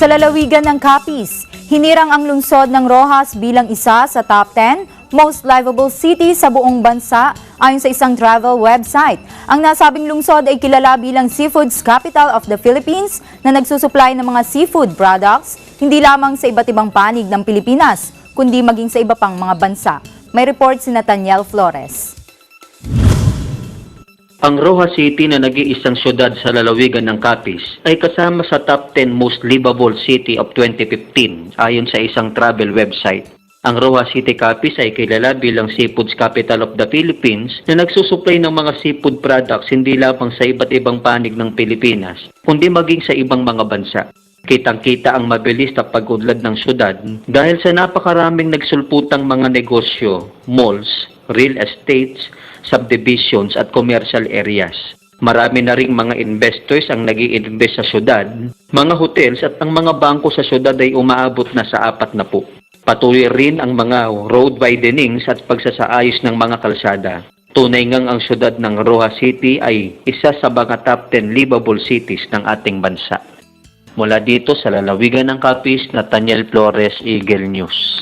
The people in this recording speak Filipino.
Sa lalawigan ng Capiz, hinirang ang lungsod ng Rojas bilang isa sa top 10 most livable city sa buong bansa ayon sa isang travel website. Ang nasabing lungsod ay kilala bilang Seafoods Capital of the Philippines na nagsusupply ng mga seafood products hindi lamang sa iba't ibang panig ng Pilipinas, kundi maging sa iba pang mga bansa. May report si Nathaniel Flores. Ang Rojas City na nag-iisang syudad sa lalawigan ng Capiz ay kasama sa top 10 most livable city of 2015 ayon sa isang travel website. Ang Rojas City Capiz ay kilala bilang Seafoods Capital of the Philippines na nagsusupply ng mga seafood products hindi lamang sa iba't ibang panig ng Pilipinas, kundi maging sa ibang mga bansa. Kitang-kita ang mabilis na pag-unlad ng syudad dahil sa napakaraming nagsulputang mga negosyo, malls, real estates, subdivisions at commercial areas. Marami na ring mga investors ang nag invest sa syudad, mga hotels at ang mga bangko sa syudad ay umaabot na sa apat na po. Patuloy rin ang mga road widenings at pagsasaayos ng mga kalsada. Tunay ngang ang syudad ng Rojas City ay isa sa mga top 10 livable cities ng ating bansa. Mula dito sa lalawigan ng Capiz, Nathaniel Flores, Eagle News.